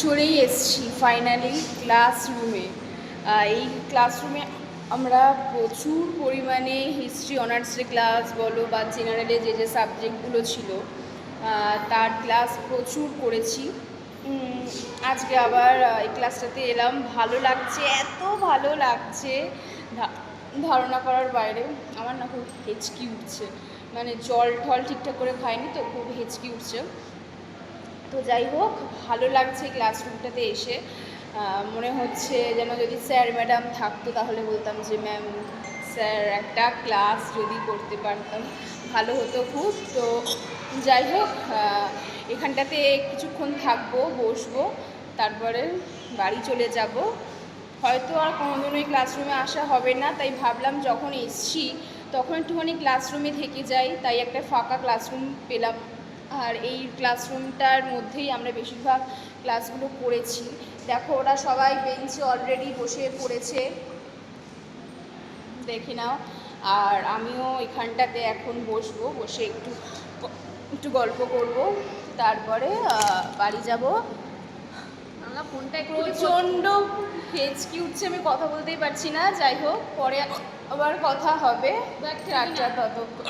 চলেই এসছি ফাইনালি ক্লাসরুমে এই ক্লাসরুমে আমরা প্রচুর পরিমাণে হিস্ট্রি অনার্সের ক্লাস বলো বা জেনারেলে যে যে সাবজেক্টগুলো ছিল তার ক্লাস প্রচুর করেছি। আজকে আবার এই ক্লাসটাতে এলাম। ভালো লাগছে, এত ভালো লাগছে। ধারণা করার বাইরে আমার না খুব হেঁচকি উঠছে। মানে জল ঠল ঠিকঠাক করে খাইনি তো, খুব হেঁচকি উঠছে। তো যাই হোক, ভালো লাগছে ক্লাসরুমটাতে এসে। মনে হচ্ছে যেন যদি স্যার, ম্যাডাম থাকতো তাহলে বলতাম যে, ম্যাম, স্যার, একটা ক্লাস যদি করতে পারতাম, ভালো হতো খুব। তো যাই হোক এখানটাতে কিছুক্ষণ থাকব, বসবো, তারপরে বাড়ি চলে যাব। হয়তো আর কোনোদিন ওই ক্লাসরুমে আসা হবে না, তাই ভাবলাম যখন এসছি, তখন একটুখানি ক্লাসরুমে থেকে যাই, তাই একটা ফাঁকা ক্লাসরুম পেলাম। আর এই ক্লাসরুমটার মধ্যেই আমরা বেশিরভাগ ক্লাসগুলো করেছি দেখো ওরা সবাই বেঞ্চে অলরেডি বসে পড়েছে। দেখে নাও। আর আমিও এখানটাতে এখন বসবো বসে একটু একটু গল্প করব। তারপরে বাড়ি যাব। আমরা ফোনটা একটু প্রচণ্ড হেঁচকি উঠছে আমি কথা বলতেই পারছি না। যাই হোক পরে আবার কথা হবে। টাটা ততক্ষণ।